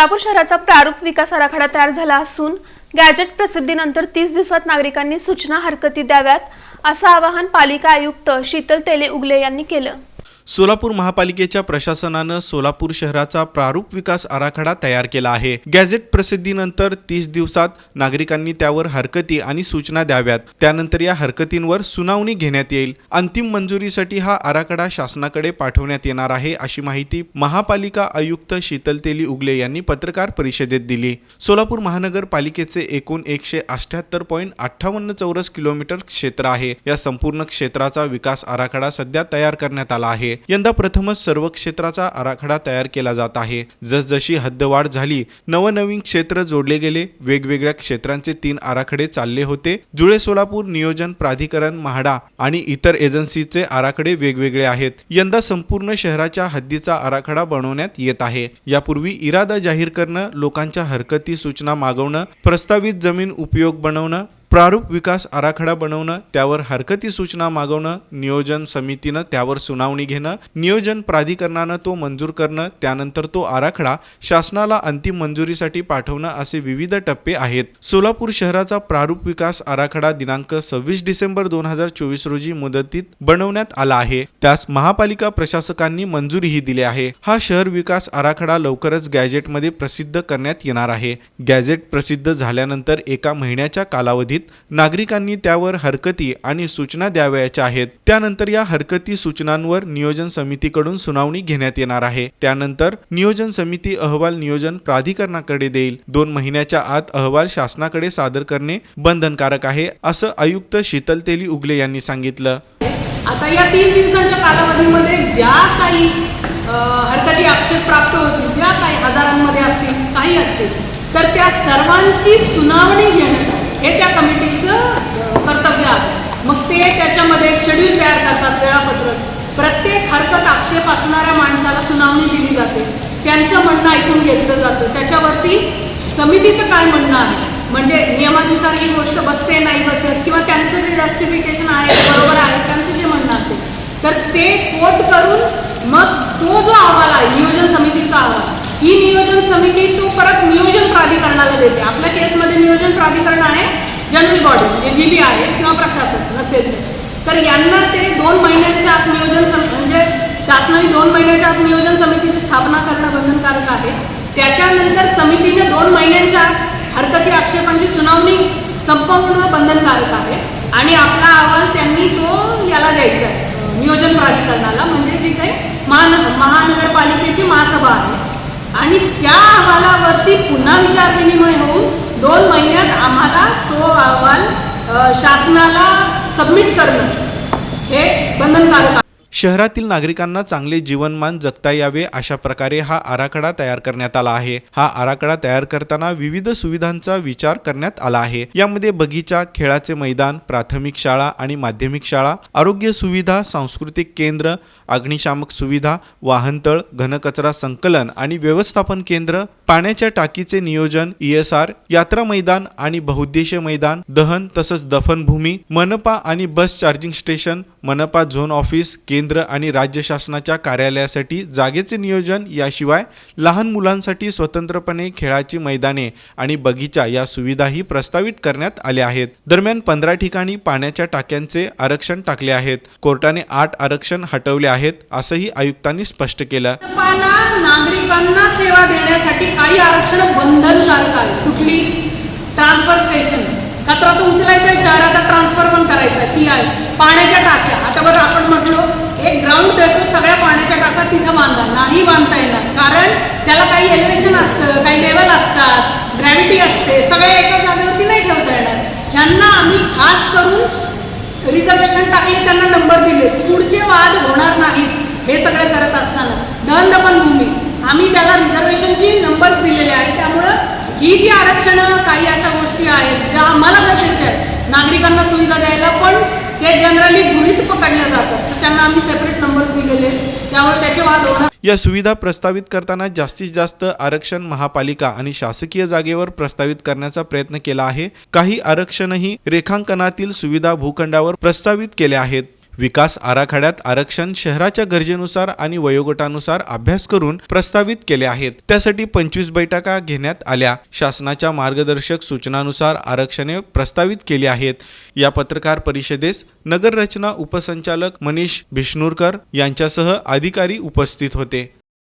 सोलापूर शहराचा प्रारूप विकास आराखडा तयार झाला असून गॅजेट प्रसिद्धीनंतर तीस दिवसात नागरिकांनी सूचना हरकती द्याव्यात असं आवाहन पालिका आयुक्त शीतल तेले उगले यांनी केलं. सोलापूर महापालिकेच्या प्रशासनानं सोलापूर शहराचा प्रारूप विकास आराखडा तयार केला आहे. गॅझेट प्रसिद्धीनंतर तीस दिवसात नागरिकांनी त्यावर हरकती आणि सूचना द्याव्यात. त्यानंतर या हरकतींवर सुनावणी घेण्यात येईल. अंतिम मंजुरीसाठी हा आराखडा शासनाकडे पाठवण्यात येणार आहे अशी माहिती महापालिका आयुक्त शीतल तेली उगले यांनी पत्रकार परिषदेत दिली. सोलापूर महानगरपालिकेचे एकूण एकशे अठ्याहत्तर पॉईंट अठ्ठावन्न चौरस किलोमीटर क्षेत्र आहे. या संपूर्ण क्षेत्राचा विकास आराखडा सध्या तयार करण्यात आला आहे. यंदा प्रथमच सर्व क्षेत्राचा आराखडा तयार केला जात आहे. जसजशी हद्दवाढ झाली नवनवीन क्षेत्र जोडले गेले. वेगवेगळ्या क्षेत्रांचे तीन आराखडे चालले होते. जुळे सोलापूर नियोजन प्राधिकरण म्हाडा आणि इतर एजन्सीचे आराखडे वेगवेगळे आहेत. यंदा संपूर्ण शहराच्या हद्दीचा आराखडा बनवण्यात येत आहे. यापूर्वी इरादा जाहीर करणं लोकांच्या हरकती सूचना मागवणं प्रस्तावित जमीन उपयोग बनवणं प्रारूप विकास आराखडा बनवणं त्यावर हरकती सूचना मागवणं नियोजन समितीनं त्यावर सुनावणी घेणं नियोजन प्राधिकरणानं तो मंजूर करणं त्यानंतर तो आराखडा शासनाला अंतिम मंजुरीसाठी पाठवणं असे विविध टप्पे आहेत. सोलापूर शहराचा प्रारूप विकास आराखडा दिनांक सव्वीस डिसेंबर दोन हजार चोवीस रोजी मुदतीत बनवण्यात आला आहे. त्यास महापालिका प्रशासकांनी मंजुरीही दिली आहे. हा शहर विकास आराखडा लवकरच गॅजेटमध्ये प्रसिद्ध करण्यात येणार आहे. गॅजेट प्रसिद्ध झाल्यानंतर एका महिन्याच्या कालावधीत आहेत नागरिकांनी त्यावर हरकती आणि सूचना द्यावयाच्या आहेत. त्यानंतर या हरकती सूचनांवर नियोजन समितीकडून सुनावणी घेण्यात येणार आहे. त्यानंतर नियोजन समिती अहवाल नियोजन प्राधिकरणाकडे देईल. दोन महिन्याच्या आत अहवाल शासनाकडे सादर करणे बंधनकारक आहे असं आयुक्त शीतल तेली उगले यांनी सांगितलं. आता या तीस दिवसांच्या कालावधीमध्ये ज्या काही हरकती आक्षेप प्राप्त होतील ज्या काही हजारांमध्ये असतील काही असतील तर त्या सर्वांची सुनावणी घेणं हे त्या कमिटीचं कर्तव्य आहे. मग ते त्याच्यामध्ये एक शेड्यूल तयार करतात वेळापत्रक. प्रत्येक हरकत आक्षेप असणाऱ्या माणसाला सुनावणी दिली जाते. त्यांचं म्हणणं ऐकून घेतलं जातं. त्याच्यावरती समितीचं काय म्हणणं आहे? म्हणजे नियमानुसार ही गोष्ट बसते नाही बसत किंवा त्यांचं जे जस्टिफिकेशन आहे बरोबर आहे त्यांचं जे म्हणणं असेल. तर ते कोट करून मग तो जो अहवाल आहे नियोजन समितीचा अहवाल ही नियोजन समिती तो परत नियोजन प्राधिकरणाला देते. आपल्या केसमध्ये नियोजन प्राधिकरण आहे जनरल बॉडी म्हणजे जी बी आहे किंवा प्रशासक नसेल तर. यांना ते दोन महिन्यांच्या आत नियोजन सम म्हणजे शासनाने दोन महिन्याच्या आत नियोजन समितीची स्थापना करणं बंधनकारक आहे. त्याच्यानंतर समितीने दोन महिन्यांच्या आत हरकती आक्षेपांची सुनावणी संपवणं बंधनकारक आहे. आणि आपला अहवाल त्यांनी तो याला द्यायचा आहे. नियोजन प्राधिकरणाला म्हणजे जी काही महान महानगरपालिकेची महासभा आहे. आणि त्या अहवालावरती पुन्हा विचार विनिमय होऊन दोन महिन्यात आम्हाला तो अहवाल शासनाला सबमिट करणं हे बंधनकारक आहे. शहरातील नागरिकांना चांगले जीवनमान जगता यावे अशा प्रकारे हा आराखडा तयार करण्यात आला आहे. हा आराखडा तयार करताना विविध सुविधांचा विचार करण्यात आला आहे. यामध्ये बगीचा खेळाचे मैदान प्राथमिक शाळा आणि माध्यमिक शाळा आरोग्य सुविधा सांस्कृतिक केंद्र अग्निशामक सुविधा वाहनतळ घनकचरा संकलन आणि व्यवस्थापन केंद्र पाण्याच्या टाकीचे नियोजन ई एस आर यात्रा मैदान आणि बहुउद्देशीय मैदान दहन तसंच दफनभूमी मनपा आणि बस चार्जिंग स्टेशन मनपा झोन ऑफिस केंद्र केंद्र आणि राज्य शासनाच्या कार्यालयासाठी जागेचे नियोजन याशिवाय लहान मुलांसाठी स्वतंत्रपणे खेळाची मैदाने आणि बगीचा या सुविधाही प्रस्तावित करण्यात आल्या आहेत. दरम्यान पंधरा ठिकाणी पाण्याच्या टाक्यांचे आरक्षण टाकले आहेत. कोर्टाने आठ आरक्षण हटवले आहेत असंही आयुक्तांनी स्पष्ट केलं. नागरिकांना सेवा देण्यासाठी काही आरक्षण बंधनकारक आहे. कुठली? ट्रान्सफर स्टेशन कचरा तो उचलायचा शहराचा ट्रान्सफर पण करायचा ती आहे. पाण्याच्या टाक्या. आता बरं आपण म्हटलो एक ग्राउंड देतो सगळ्या पाण्याच्या टाक्या तिथं बांधा नाही बांधता येणार. कारण त्याला काही एलिव्हेशन असतं काही लेवल असतात ग्रॅव्हिटी असते सगळ्या एका जागेवरती नाही ठेवता येणार. ह्यांना आम्ही खास करून रिझर्वेशन टाकले त्यांना नंबर दिले. पुढचे वाद होणार नाहीत. हे सगळं करत असताना. दहन भूमी. आम्ही त्याला रिझर्वेशनची नंबर्स दिलेले आहेत. त्यामुळं ही जी आरक्षणं काही अशा गोष्टी आहेत ज्या आम्हाला गरजेच्या आहेत. नागरिकांना सुविधा द्यायला पण जनरली गृहित तर त्यांना आम्ही सेपरेट नंबर्स दिलेले त्यामुळे त्याचे वाद होणार या सुविधा प्रस्तावित करताना जास्तीत जास्त आरक्षण महापालिका आणि शासकीय जागेवर प्रस्तावित करण्याचा प्रयत्न केला आहे. काही आरक्षणही रेखांकनातील सुविधा भूखंडावर प्रस्तावित केले आहेत. विकास आराखड्यात आरक्षण शहराच्या गरजेनुसार आणि वयोगटानुसार अभ्यास करून प्रस्तावित केले आहेत. त्यासाठी पंचवीस बैठका घेण्यात आल्या. शासनाच्या मार्गदर्शक सूचनानुसार आरक्षणे प्रस्तावित केली आहेत. या पत्रकार परिषदेस नगररचना उपसंचालक मनीष भिष्णूरकर यांच्यासह अधिकारी उपस्थित होते.